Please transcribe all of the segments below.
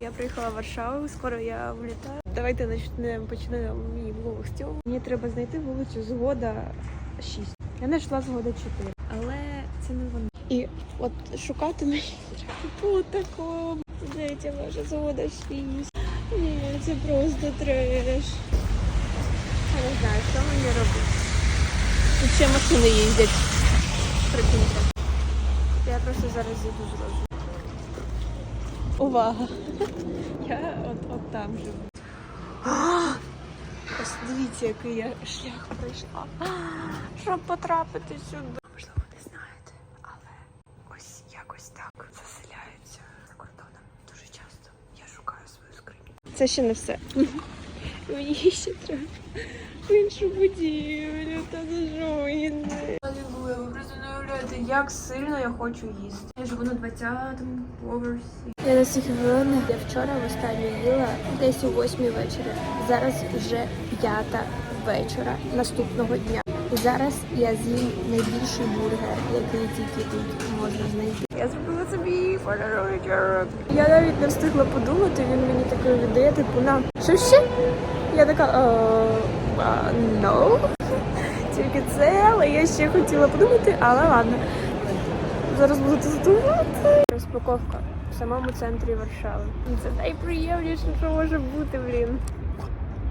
Я приїхала в Варшаву, скоро я влітаю. Давайте почнемо почнемо мій влог з цього. Мені треба знайти вулицю Згода 6. Я знайшла Згода 4, але це не вона. І от шукати мені по такому. Ваша Згода 6. Ні, це просто треш. Я не знаю, що мені робити. Тут ще машини їздять. Зараз зійду з розуму. Увага! Я от, от там живу. Ось дивіться, який я шлях пройшла. Щоб потрапити сюди. Можливо, не знаєте, але ось якось так заселяються за кордоном. Дуже часто я шукаю свою скриню. Це ще не все. Мені ще треба іншу будівлю та. Алілуя, ви просто не уявляєте, як сильно я хочу їсти. Я живу на 20-му поверсі. Я на цих хвилинах я вчора востаннє їла десь о 8 вечора. Зараз вже п'ята вечора наступного дня. І зараз я з'їм найбільший бургер, який тільки тут можна знайти. Я зробила собі подарунок. Я навіть не встигла подумати, він мені такий віддає, типу, на що ще? Я така, «Е, no. Тільки це, але я ще хотіла подумати, але ладно. Зараз буду тестувати. Розпаковка в самому центрі Варшави. Це найприємніше, що може бути, блін.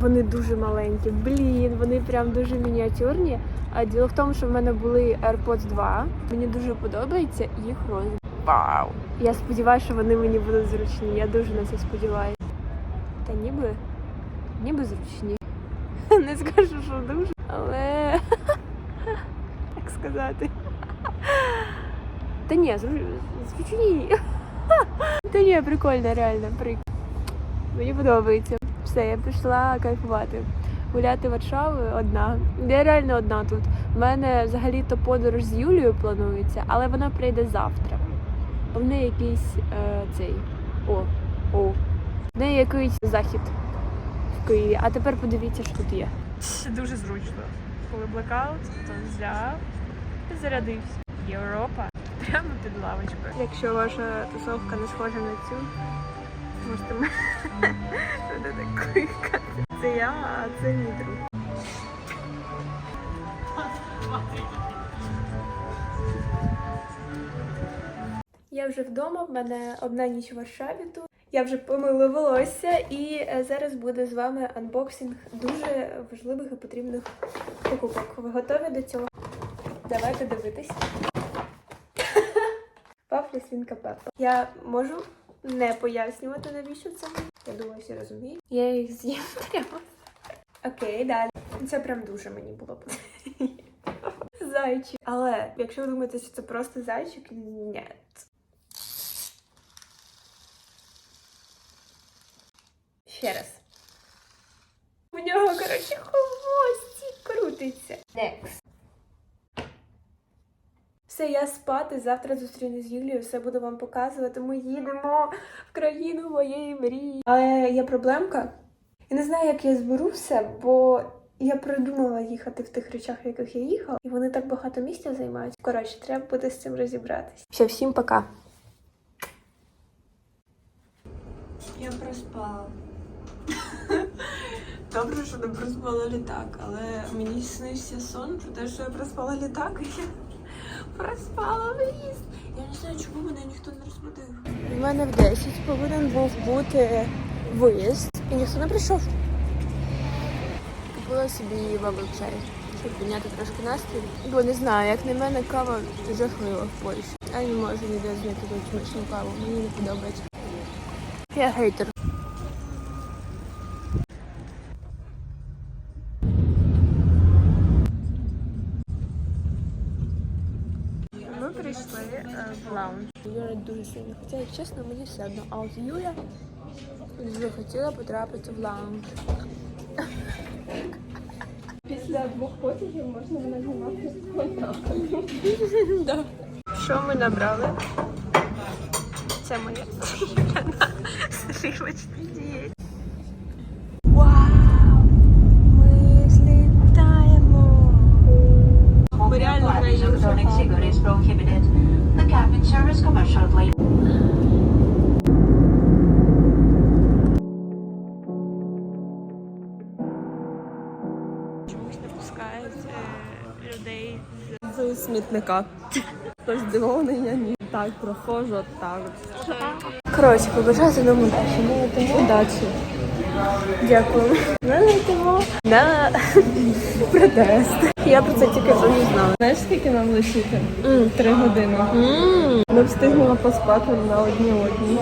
Вони дуже маленькі, блін, вони прям дуже мініатюрні. А діло в тому, що в мене були AirPods 2. Мені дуже подобається їх розмір. Вау! Я сподіваюся, що вони мені будуть зручні. Я дуже на це сподіваюся. Та ніби, ніби зручні. Скажу, що дуже, але як сказати. Та ні, зручні. Та ні, прикольно, реально, прикольно. Мені подобається. Все, я пішла кайфувати. Гуляти Варшавою одна. Я реально одна тут. У мене взагалі-то подорож з Юлією планується, але вона прийде завтра. У неї якийсь е, цей. О, о. В неї якийсь захід в Києві. А тепер подивіться, що тут є. Дуже зручно. Коли блекаут, то взяв і зарядився. Європа. Прямо під лавочкою. Якщо ваша тусовка не схожа на цю, можете мене так кликати. Це я, а це мій друг. Я вже вдома, в мене одна ніч в Варшаві тут. Я вже помила волосся і е, зараз буде з вами анбоксинг дуже важливих і потрібних покупок. Ви готові до цього? Давайте дивитись. Пафля свінка Пеппа. Я можу не пояснювати, навіщо це. Я думаю, всі розуміють. Я їх з'їм прямо. Окей, далі. Це прям дуже мені було. Зайчик. Але якщо ви думаєте, що це просто зайчик, ні. Ще раз. У нього, коротше, хвостик крутиться. Next. Все, я спати. Завтра зустрінусь з Юлією, все буду вам показувати. Ми їдемо в країну моєї мрії. Але є проблемка. Я не знаю, як я зберу все, бо я придумала їхати в тих речах, в яких я їхала, і вони так багато місця займають. Коротше, треба буде з цим розібратись. Все, всім пока. Я проспала. Добре, що не проспала літак, але мені снився сон про те, що я проспала літак, і я проспала виїзд. Я не знаю, чому мене ніхто не розбудив. У мене в 10 повинен був бути виїзд, і ніхто не прийшов. Купила собі бабл чай, щоб підняти трошки настрій. Бо не знаю, як на мене, кава жахлива в Польщі. Я не можу ніде знайти смачну каву, мені не подобається. Я гейтер. Хотіла, як чесно, мені все одно. А от Юля захотіла потрапити в лаунж. Після двох потягів можна мене знімати Да. Що ми набрали? Це моя. сливочне дієті. З смітника. Хтось здивований, я ні. Так, проходжу, от так. Коротше, побажати нам удачі. Ми летимо удачі. Дякую. Ми летимо на протест. Я про це тільки вже не знала. Знаєш, скільки нам лишити? Три години. Ми встигнемо поспати на одній одній.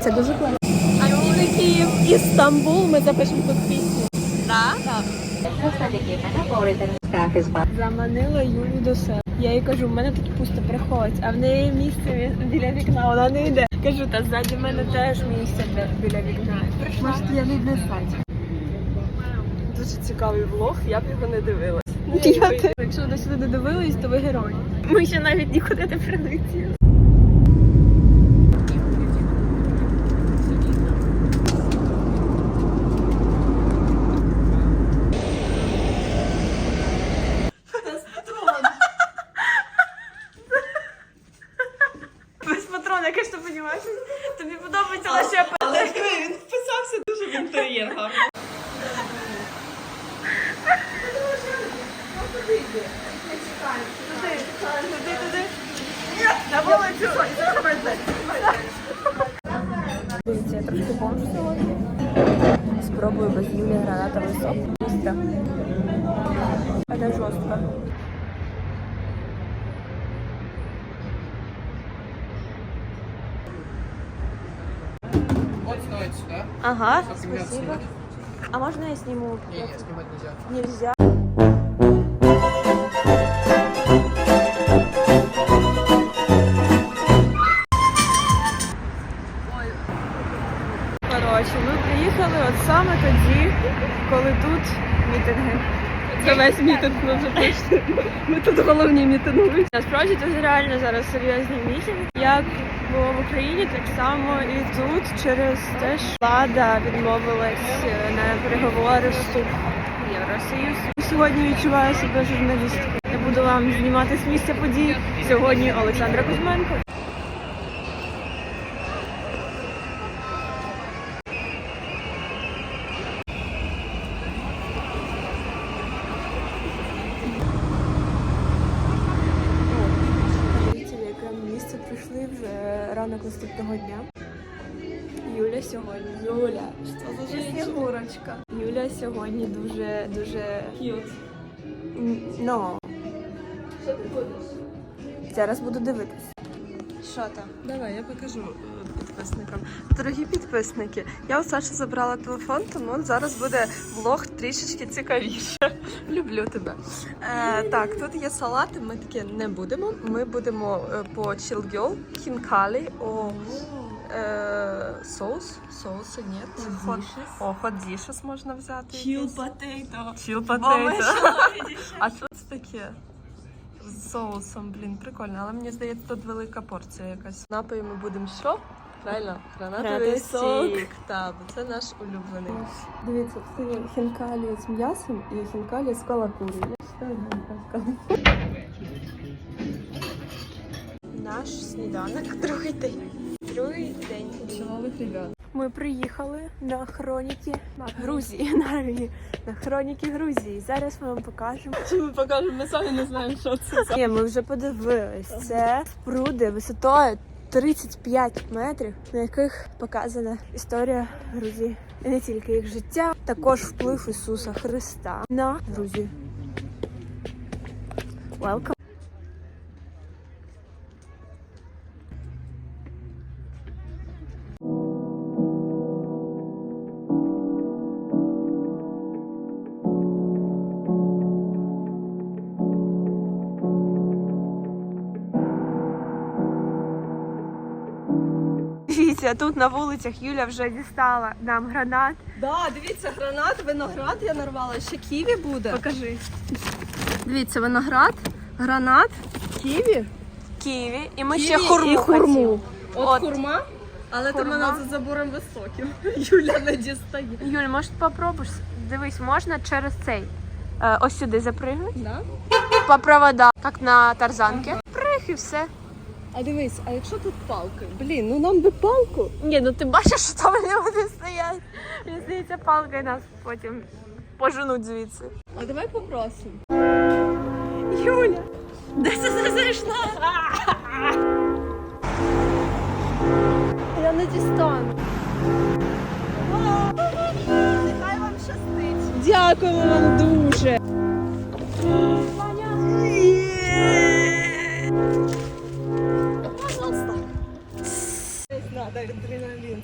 Це дуже класно. А Київ, Істамбул, ми запишемо тут пісню. Так? Заманила Юлю до себе. Я їй кажу, в мене тут пусто приходь, а в неї місце біля вікна, вона не йде. Кажу, та ззаді мене теж місце біля вікна. Може, я не йде. Дуже цікавий влог, я б його не дивилась. Я Якщо ви сюди не дивились, то ви герої. Ми ще навіть нікуди не прилетіли. Без патрона, яке ж ти розумієш? Тобі подобається лише Але він вписався вулицю. Я трошки бомж сьогодні. Спробую без Юлії гранатовий сок. Це жорстко. Ага, спасибо. А можно я сниму? Не, не, снимать нельзя. Нельзя. Коротше, ми приїхали от саме тоді, коли тут мітинги. Це весь мітинг ми вже прийшли. Ми тут головні мітингують. Насправді тут реально зараз серйозні мітинги. Як було в Україні, так само і тут через те, що влада відмовилась е, на переговори вступ в Євросоюз. Сьогодні відчуваю себе журналісткою. Я буду вам знімати з місця подій. Сьогодні Олександра Кузьменко. Дивіться, в яке ми місце прийшли вже ранок дня. Юля сьогодні. Юля, що за снігурочка? Юля сьогодні дуже дуже Cute. Ну. Що ти будеш? Зараз буду дивитись. Що там? Давай, я покажу е, підписникам. Дорогі підписники, я у Саші забрала телефон, тому зараз буде влог трішечки цікавіше. Люблю тебе. Е, так, тут є салати, ми таке не будемо. Ми будемо е, по Chill Girl, хінкалі, о, е, соус. Соуси ні. Hot, о, hot dishes можна взяти. якийсь. potato. Chill potato. А що це таке? З соусом, блін, прикольно, але мені здається, тут велика порція якась. Напої ми будемо що? Правильно? Гранатовий Гранатовий сок. сік. Так, це наш улюблений. Дивіться, це є хінкалі з м'ясом і хінкалі з калакурі. Наш сніданок другий день. Другий день. Чоловік ребят. Ми приїхали на хроніки Грузії. На, на хроніки Грузії. Зараз ми вам покажемо. Чи ми покажемо, ми самі не знаємо, що це. Ні, ми вже подивились. Це споруди висотою 35 метрів, на яких показана історія Грузії. І не тільки їх життя, також вплив Ісуса Христа на Грузію. Welcome. Дивіться, тут на вулицях Юля вже дістала нам гранат. Да, дивіться, гранат, виноград я нарвала. Ще ківі буде. Покажи. Дивіться, виноград, гранат, ківі. Києві. І ми Ківі ще хурму. і хурму. хотіли. От, От. хурма, але Хурма. то мене за забором високим. Юля не дістає. Юль, може попробуєш? Дивись, можна через цей. Е, ось сюди запригнути. Да? По проводам, як на тарзанки. Приг і все. А дивись, а якщо тут палки? Блін, ну нам би палку. Ні, ну ти бачиш, що там вони стоять. Мені здається, палкою нас потім поженуть звідси. А давай попросимо. Юля, де це зайшла? Я не дістану. Нехай вам щастить. Дякуємо вам дуже.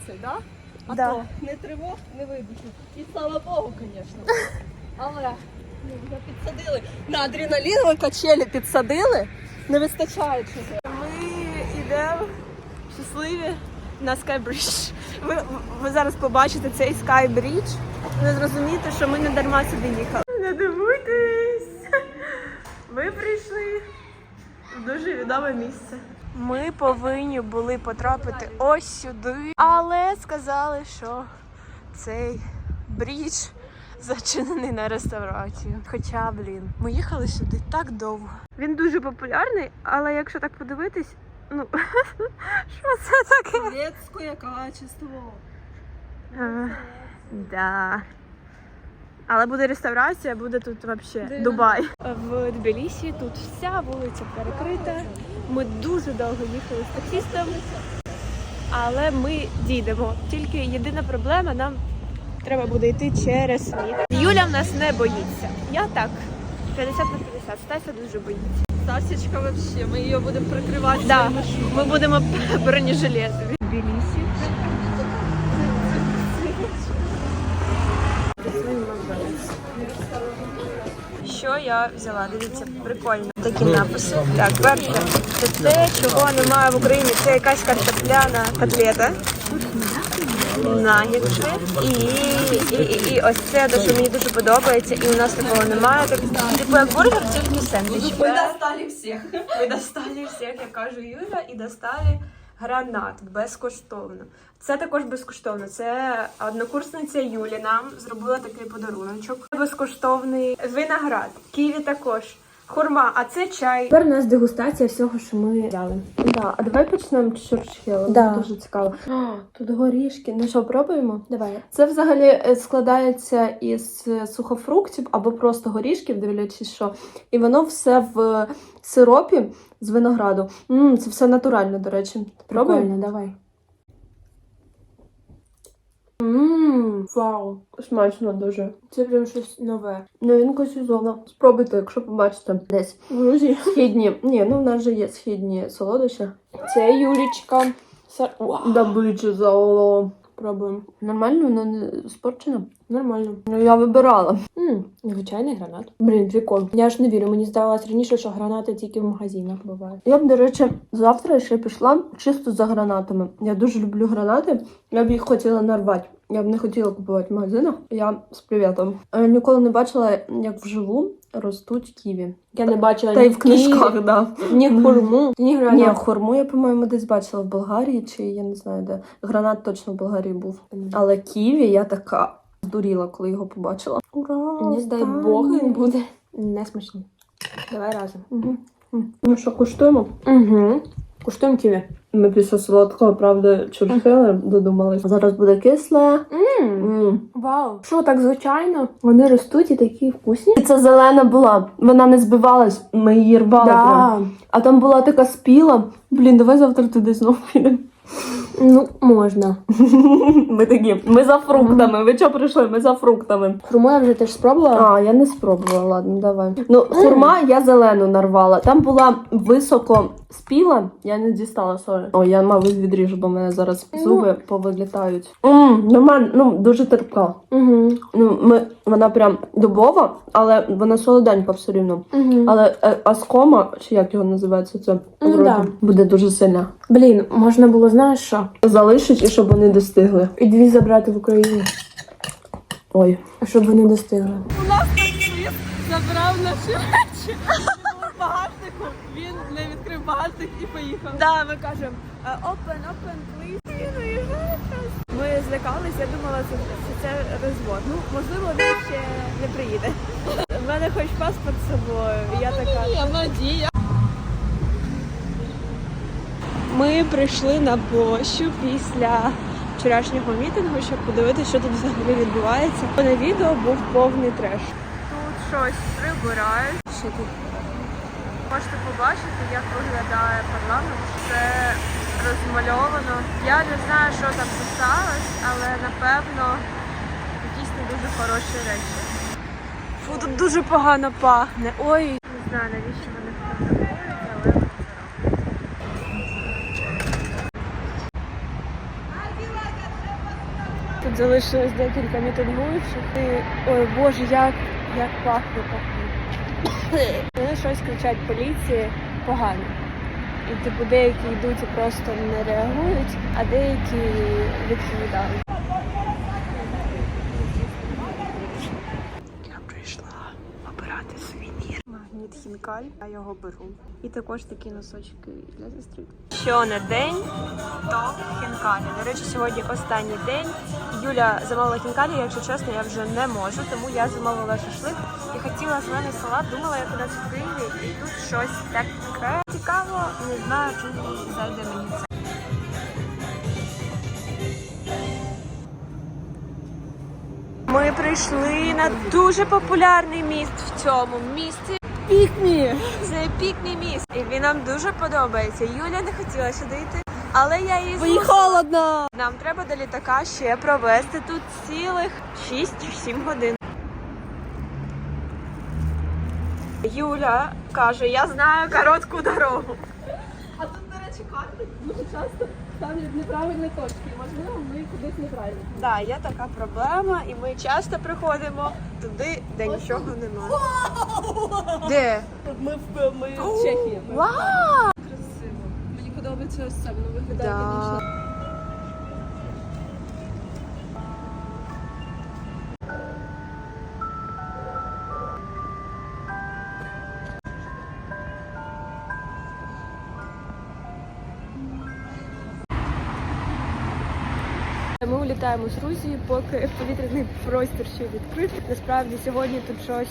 Цей, да? А Да. то не тривог, не вибухів. І слава Богу, звісно. Але ну, вже підсадили. На адреналінові качелі підсадили. Не вистачає чого. Ми йдемо щасливі на Skybridge. Ви, ви зараз побачите цей Skybridge. Ви зрозумієте, що ми не дарма сюди їхали. Не дивуйтесь! Ви прийшли в дуже відоме місце. Ми повинні були потрапити ось сюди, але сказали, що цей брідж зачинений на реставрацію. Хоча, блін, ми їхали сюди так довго. Він дуже популярний, але якщо так подивитись, ну що це таке? Турецьке качество. Е, Да. Але буде реставрація, буде тут взагалі Да. Дубай. В Тбілісі тут вся вулиця перекрита. Ми дуже довго їхали з таксістом, але ми дійдемо. Тільки єдина проблема, нам треба буде йти через сніг. Юля в нас не боїться. Я так. 50 на 50. Стася дуже боїться. Сасечка вообще, ми її будемо прикривати. Да, ми будемо бронежилети. В Тбілісі. Що я взяла? Дивіться, прикольно. Такі написи. Так, перше, це те, чого немає в Україні. Це якась картопляна котлета. Нагідси. І, і, і, і ось це те, що мені дуже подобається, і у нас такого немає. Так, типу як бургер, тільки сендвіч. Ви достали всіх. Ви достали всіх, як каже Юля, і достали гранат безкоштовно. Це також безкоштовно. Це однокурсниця Юлі нам зробила такий подаруночок. Безкоштовний виноград. Ківі також. Хурма, а це чай. Тепер у нас дегустація всього, що ми взяли. Да, а давай почнемо з. Да. Дуже цікаво. А, тут горішки. Ну що, пробуємо? Давай. Це взагалі е, складається із е, сухофруктів або просто горішків, дивлячись що. І воно все в сиропі з винограду. м це все натурально, до речі. Пробуємо? давай. Ммм, вау, смачно дуже. Це прям щось нове. Новинка сезону. Спробуйте, якщо побачите десь. В Грузії. Східні. Ні, ну в нас же є східні солодощі. Це Юлічка. Са- Вау. Добиче заоло. Пробуємо. Нормально, воно не спорчено? Нормально. Ну я вибирала. М, Звичайний гранат. Блін, прикол. Я ж не вірю. Мені здавалось раніше, що гранати тільки в магазинах бувають. Я б, до речі, завтра ще пішла чисто за гранатами. Я дуже люблю гранати. Я б їх хотіла нарвати. Я б не хотіла купувати в магазинах. Я з привітом. Ніколи не бачила, як вживу ростуть ківі. Я не бачила Та й ні в книжках, да. ні хурму, ні Ні, гранат. хурму я, по-моєму, десь бачила в Болгарії, чи я не знаю де. Гранат точно в Болгарії був. Але ківі я така здуріла, коли його побачила. Ура! Мені здай. Бог, він буде несмачний. Давай разом. Угу. Ну що, куштуємо? Угу. Куштуємо ківі. Ми після солодкого, правда, чурхили, додумалися. Зараз буде кисле. М. Вау. Що, так звичайно? Вони ростуть і такі вкусні. І це зелена була. Вона не збивалась, ми її рвали. Прям. А там була така спіла. Блін, давай завтра туди знову підемо. Ну, можна. Ми такі, ми за фруктами. Ви чого прийшли? Ми за фруктами. Хурму я вже теж спробувала. А, я не спробувала, ладно, давай. Ну, хурма я зелену нарвала. Там була високо спіла, я не дістала сорі. О, я, мабуть, відріжу, бо в мене зараз зуби повилітають. Мм, нормально, ну, дуже терпка. Угу. Ну, ми, вона прям дубова, але вона солоденька все рівно. Угу. Але е, аскома, чи як його називається, це Ну, да. Буде дуже сильна. Блін, можна було, знаєш що? Залишить і щоб вони достигли. І дві забрати в Україні, Ой. щоб вони достигли. У нас Забрав наші речі. в багажнику. Він не відкрив багажник і поїхав. Да, ми кажемо open, open, please. Він виїжджає. Ми злякались, я думала, що це розвод. Ну, можливо, він ще не приїде. У мене хоч паспорт з собою. Я така. Надія. Ми прийшли на площу після вчорашнього мітингу, щоб подивитися, що тут взагалі відбувається. На відео був повний треш. Тут щось прибирають. Що тут? Можете побачити, як виглядає парламент. Це розмальовано. Я не знаю, що там писалось, але напевно якісь не дуже хороші речі. Фу, тут дуже погано пахне. Ой, не знаю, навіщо вони фотографують, але вони це роблять. Тут залишилось декілька мітингуючих. І... Ой Боже, як, як пахне пахне. Вони щось кричать поліції погано. І типу деякі йдуть і просто не реагують, а деякі відповідають. Магніт хінкаль, я його беру. І також такі носочки для сестри. Що не день, то хінкалі. До речі, сьогодні останній день. Юля замовила хінкалі, якщо чесно, я вже не можу, тому я замовила шашлик і хотіла зелений салат, думала, як у нас в Києві, і тут щось таке цікаво. Не знаю, чи зайде мені це. Ми прийшли на дуже популярний міст в цьому місті. Пікмі! Це пікмі міст. І він нам дуже подобається. Юля не хотіла сюди йти, але я її їй холодно. Нам треба до літака ще провести тут цілих 6-7 годин. Юля каже, я знаю коротку дорогу. А тут, до речі, карти дуже часто ставлять неправильні точки. Можливо, ми кудись неправильно. Так, є така проблема, і ми часто приходимо туди, де нічого немає. Де? Ми в ми в Чехії. Вау! Красиво. Мені подобається ось це, воно виглядає Да. Конечно. Ми з Грузії, поки повітряний простір ще відкритий. Насправді сьогодні тут щось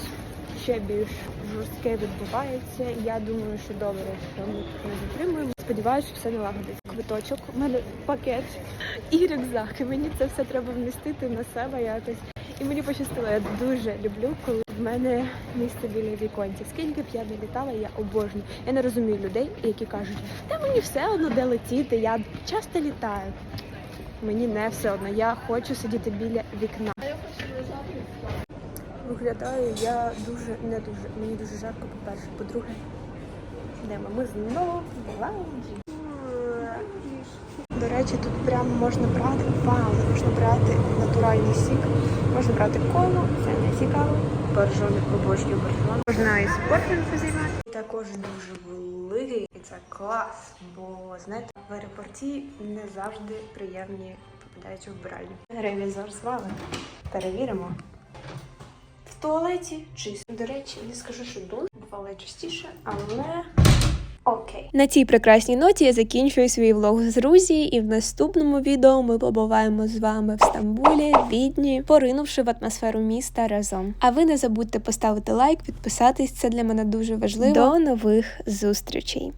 ще більш жорстке відбувається. Я думаю, що добре, що ми не затримуємо. Сподіваюся, все налагодиться. Квиточок, у мене пакет і рюкзак. І мені це все треба вмістити на себе якось. І мені пощастило. Я дуже люблю, коли в мене місце біля віконця. Скільки б я не літала, я обожнюю. Я не розумію людей, які кажуть, та мені все одно де летіти. Я часто літаю. Мені не все одно. Я хочу сидіти біля вікна. Виглядаю я дуже не дуже. Мені дуже жарко, по-перше. По-друге, йдемо. Ми знову в лаунжі. До речі, тут прямо можна брати вау, можна брати натуральний сік, можна брати колу, це не цікаво. Боржони обожнюю боржон. Можна і спортом позаймати. Також дуже великий і це клас, бо знаєте, в аеропорті не завжди приємні попадаються вбиральні. Ревізор з вами. Перевіримо. В туалеті чисто. До речі, не скажу, що дуже бувало частіше, але окей. На цій прекрасній ноті я закінчую свій влог з Грузії, і в наступному відео ми побуваємо з вами в Стамбулі, Відні, поринувши в атмосферу міста разом. А ви не забудьте поставити лайк, підписатись, це для мене дуже важливо. До нових зустрічей!